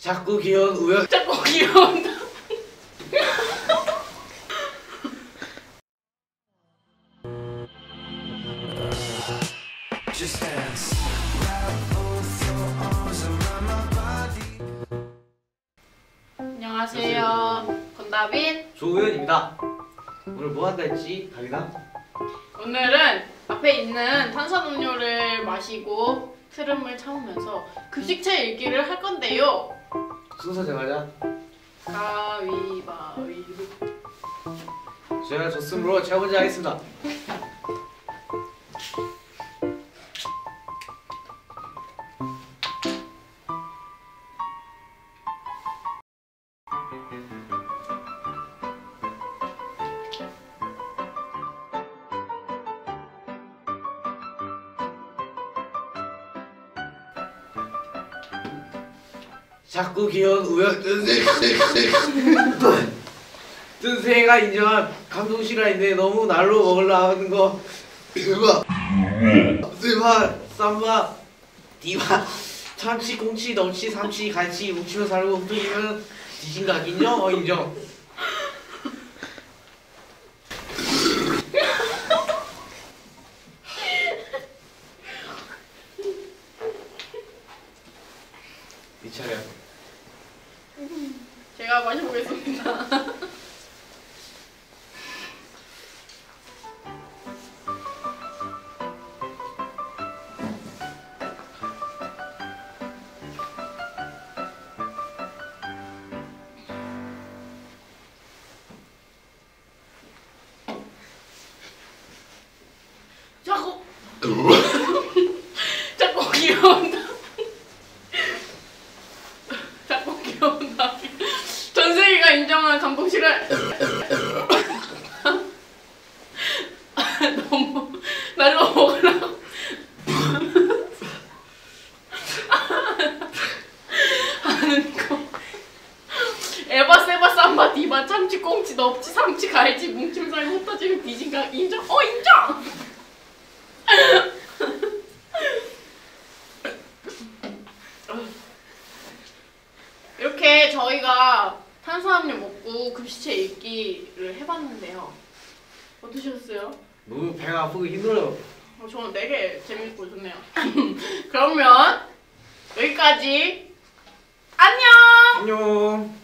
자꾸 귀여운 우연 자꾸 귀여운. 안녕하세요 건다빈 조우현입니다 오늘 뭐 한다 했지 다빈아? 오늘은 앞에 있는 탄산음료를 마시고 트름을 참으면서 급식체 읽기를 할 건데요. 순서 정하자. 가위바위보. 제가 졌으므로 제가 먼저 하겠습니다 자꾸 귀여운 우연 뜬생이가 인정한 감동 실화인데 너무 날로 먹으려 하는 거. 으바 스바 쌈바 디바 참치 꽁치 널치 삼치 갈치 묵치면 살고 흩어지면 지진각 인정? 어 인정. 이 차례야 제가 마셔보겠습니다. 자꾸 귀여운다 자꾸 귀여운다 전세기가 인정한 감동실을 너무 날로 먹으라고 하는 거. 에바 세바 삼바 디바 참치 꽁치 넙치 삼치 갈치 뭉침 살고 흩어지면 비진각 인정? 어 인정! 이렇게 저희가 탄수화물 먹고 급식체 읽기를 해봤는데요. 어떠셨어요? 너무 배가 아프고 힘들어요 어, 저는 되게 재밌고 좋네요. 그러면 여기까지 안녕. 안녕